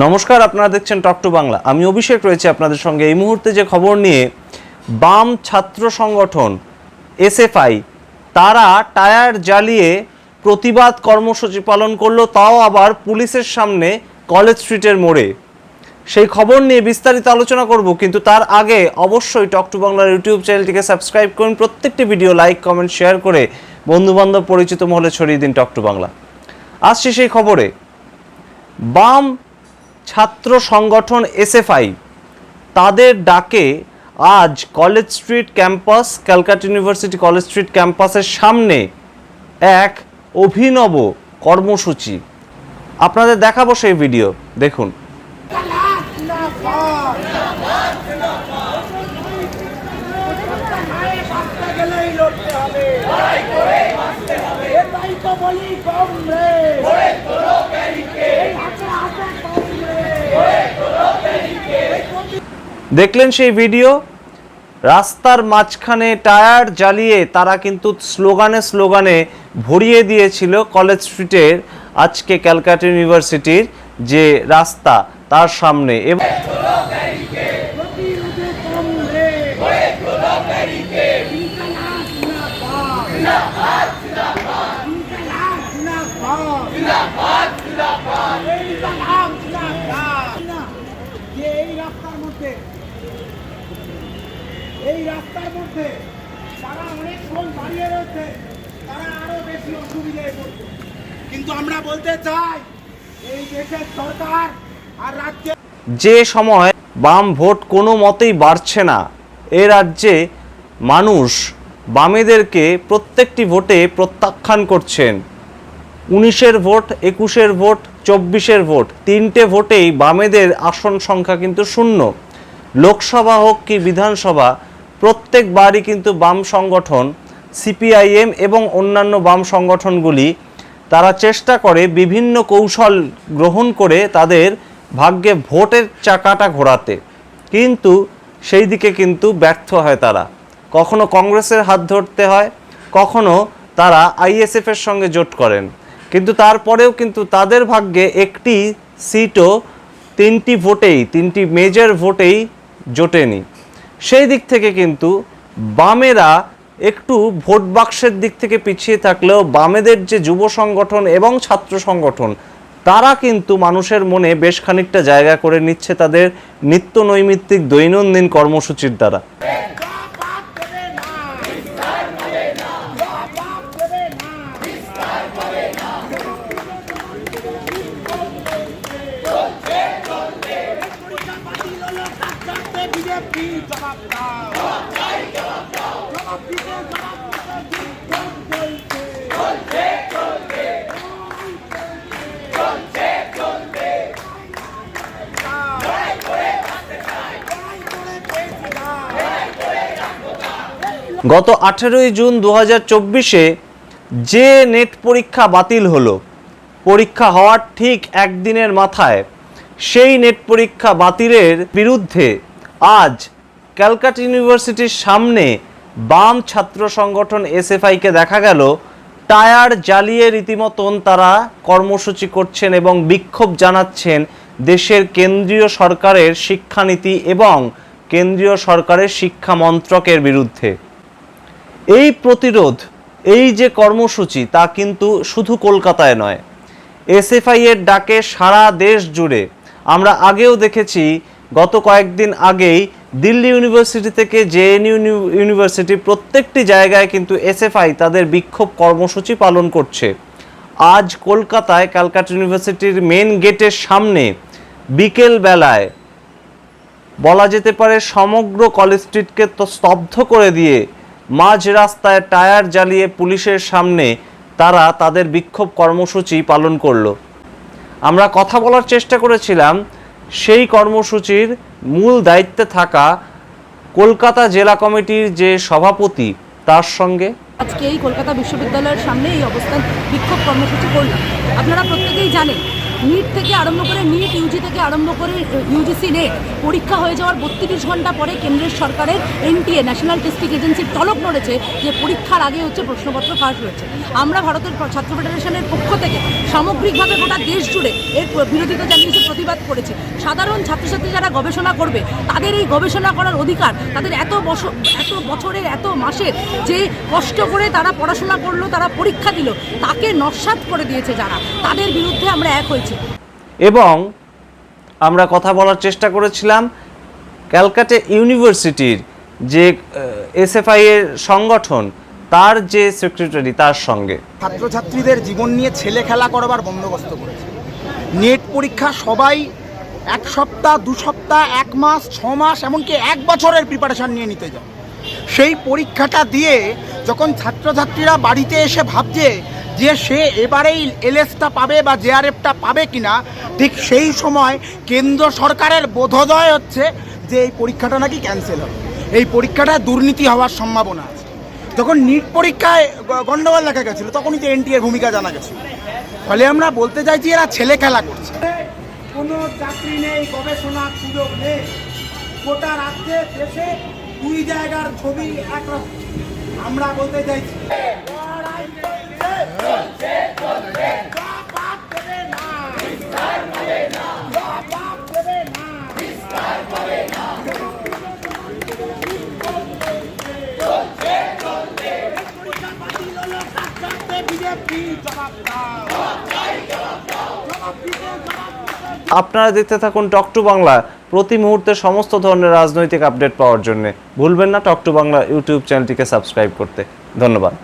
নমস্কার, আপনারা দেখছেন টক টু বাংলা আমি অভিষেক রয়েছে আপনাদের সঙ্গে। এই মুহূর্তে যে খবর নিয়ে বাম ছাত্র সংগঠন এসএফআই, তারা টায়ার জ্বালিয়ে প্রতিবাদ কর্মসূচি পালন করল, তাও আবার পুলিশের সামনে কলেজ স্ট্রিটের মোড়ে। সেই খবর নিয়ে বিস্তারিত আলোচনা করব, কিন্তু তার আগে অবশ্যই টক টু বাংলার ইউটিউব চ্যানেলটিকে সাবস্ক্রাইব করুন, প্রত্যেকটি ভিডিও লাইক, কমেন্ট, শেয়ার করে বন্ধুবান্ধব পরিচিত মহলে ছড়িয়ে দিন টক টু বাংলা আসছি সেই খবরে। বাম ছাত্র সংগঠন এসএফআই তাদের ডাকে আজ College Street campus, Calcutta University College Street ক্যাম্পাসের সামনে এক অভিনব কর্মসূচি। আপনাদের দেখাবো সেই ভিডিও। দেখুন। লড়তে হবে এটাই তো বলি কংগ্রেস এই হাতে হাতে কংগ্রেস দেখলেন সেই ভিডিও? রাস্তার মাঝখানে টায়ার জ্বালিয়ে তারা কিন্তু স্লোগানে স্লোগানে ভরিয়ে দিয়েছিল কলেজ স্ট্রিটের, আজকে ক্যালকাটা ইউনিভার্সিটির যে রাস্তা তার সামনে। এবং এই রাস্তার মধ্যে তারা অনেকক্ষণ দাঁড়িয়ে রয়েছে, তারা আরও বেশি অসুবিধায় পড়ছে। কিন্তু আমরা বলতে চাই, এই দেশের সরকার আর রাজ্যের যে সময় বাম ভোট কোনো মতেই বাড়ছে না, এ রাজ্যে মানুষ বামেদেরকে প্রত্যেকটি ভোটে প্রত্যাখ্যান করছেন। উনিশের ভোট, একুশের ভোট, চব্বিশের ভোট, তিনটে ভোটেই বামেদের আসন সংখ্যা কিন্তু শূন্য। লোকসভা হোক কি বিধানসভা প্রত্যেকবারই কিন্তু বাম সংগঠন, সিপিআইএম এবং অন্যান্য বাম সংগঠনগুলি, তারা চেষ্টা করে বিভিন্ন কৌশল গ্রহণ করে তাদের ভাগ্যে ভোটের চাকাটা ঘোরাতে। কিন্তু সেই দিকে কিন্তু ব্যর্থ হয় তারা। কখনো কংগ্রেসের হাত ধরতে হয়, কখনো তারা আইএসএফের সঙ্গে জোট করেন। কিন্তু তারপরেও কিন্তু তাদের ভাগ্যে একটি সিটও তিনটি ভোটেই, তিনটি মেজর ভোটেই জোটেনি। সেই দিক থেকে কিন্তু বামেরা একটু ভোট বাক্সের দিক থেকে পিছিয়ে থাকলেও বামেদের যে যুব সংগঠন এবং ছাত্র সংগঠন, তারা কিন্তু মানুষের মনে বেশ খানিকটা জায়গা করে নিচ্ছে তাদের নিত্য নৈমিত্তিক দৈনন্দিন কর্মসূচির দ্বারা। গত আঠেরোই জুন দু হাজার চব্বিশে যে নেট পরীক্ষা বাতিল হলো, পরীক্ষা হওয়ার ঠিক একদিনের মাথায় সেই নেট পরীক্ষা বাতিলের বিরুদ্ধে আজ ক্যালকাটা ইউনিভার্সিটির সামনে বাম ছাত্র সংগঠন এসএফআইকে দেখা গেল। টায়ার জ্বালিয়ে রীতিমতন তারা কর্মসূচি করছেন এবং বিক্ষোভ জানাচ্ছেন দেশের কেন্দ্রীয় সরকারের শিক্ষানীতি এবং কেন্দ্রীয় সরকারের শিক্ষা মন্ত্রকের বিরুদ্ধে। এই প্রতিরোধ, এই যে কর্মসূচি তা কিন্তু শুধু কলকাতায় নয়। এসএফআই এর ডাকে সারা দেশ জুড়ে আমরা আগেও দেখেছি গত কয়েকদিন আগেই দিল্লি ইউনিভার্সিটি থেকে জেএনইউ ইউনিভার্সিটি প্রত্যেকটি জায়গায় কিন্তু এসএফআই তাদের বিক্ষোভ কর্মসূচি পালন করছে। আজ কলকাতায় ক্যালকাটা ইউনিভার্সিটির মেন গেটের সামনে বিকেল বেলায় বলা যেতে পারে সমগ্র কলেজ স্ট্রিটকে তো স্তব্ধ করে দিয়ে মাঝ রাস্তায় টায়ার জ্বালিয়ে পুলিশের সামনে তারা তাদের বিক্ষোভ কর্মসূচি পালন করল। আমরা কথা বলার চেষ্টা করেছিলাম সেই কর্মসূচির মূল দায়িত্বে থাকা কলকাতা জেলা কমিটির যে সভাপতি, তার সঙ্গে? আজকে এই কলকাতা বিশ্ববিদ্যালয়ের সামনে এই অবস্থান বিক্ষোভ কর্মসূচি করলাম। আপনারা প্রত্যেকেই জানেন নিট থেকে আরম্ভ করে নিট ইউজি থেকে আরম্ভ করে ইউজিসি নেট পরীক্ষা হয়ে যাওয়ার বত্রিশ ঘণ্টা পরে কেন্দ্রের সরকারের এনটিএ ন্যাশনাল টেস্টিং এজেন্সির তলব নড়েছে যে পরীক্ষা পরীক্ষার আগে হচ্ছে প্রশ্নপত্র ফাঁস হয়েছে। আমরা ভারতের ছাত্র ফেডারেশনের পক্ষ থেকে সামগ্রিকভাবে গোটা দেশ জুড়ে এর বিরোধিতা জানিয়েছি, প্রতিবাদ করেছে। সাধারণ ছাত্রছাত্রী যারা গবেষণা করবে, তাদের এই গবেষণা করার অধিকার, তাদের এত বছর, এত বছরের, এত মাসের যে কষ্ট করে তারা পড়াশোনা করল, তারা পরীক্ষা দিল, তাকে নস্বাত করে দিয়েছে যারা। তাদের বিরুদ্ধে আমরা এক হয়েছি। এবং আমরা কথা বলার চেষ্টা করেছিলাম, ক্যালকাটা ইউনিভার্সিটির যে এসএফআই এর সংগঠন তার যে সেক্রেটারি তার সঙ্গে। ছাত্রছাত্রীদের জীবন নিয়ে ছেলে খেলা করবার বন্দোবস্ত করেছে। নেট পরীক্ষা সবাই এক সপ্তাহ, দু সপ্তাহ, এক মাস, ছ মাস, এমনকি এক বছরের প্রিপারেশান নিয়ে নিতে যায়। সেই পরীক্ষাটা দিয়ে যখন ছাত্রছাত্রীরা বাড়িতে এসে ভাবছে যে সে এবারেই এলএসটা পাবে বা জেআরএফটা পাবে কিনা, ঠিক সেই সময় কেন্দ্র সরকারের বোধোদয় হচ্ছে যে এই পরীক্ষাটা নাকি ক্যান্সেল হবে। এই পরীক্ষাটা দুর্নীতি হওয়ার সম্ভাবনা আছে। যখন নিট পরীক্ষায় গণ্ডগোল দেখা গেছিল, তখনই তো এনটি এর ভূমিকা জানা গেছে ফলে আমরা বলতে চাইছি এরা ছেলে খেলা করছে। কোনো চাকরি নেই গবেষণার সুযোগ নেই। গোটা রাজ্যে দেশে দুই জায়গার ছবি একরকম আমরা বলতে চাইছি আপনারা দেখতে থাকুন টক টু বাংলা। প্রতি মুহূর্তে সমস্ত ধরনের রাজনৈতিক আপডেট পাওয়ার জন্য। ভুলবেন না টক টু বাংলা ইউটিউব চ্যানেলটিকে সাবস্ক্রাইব করতে। ধন্যবাদ।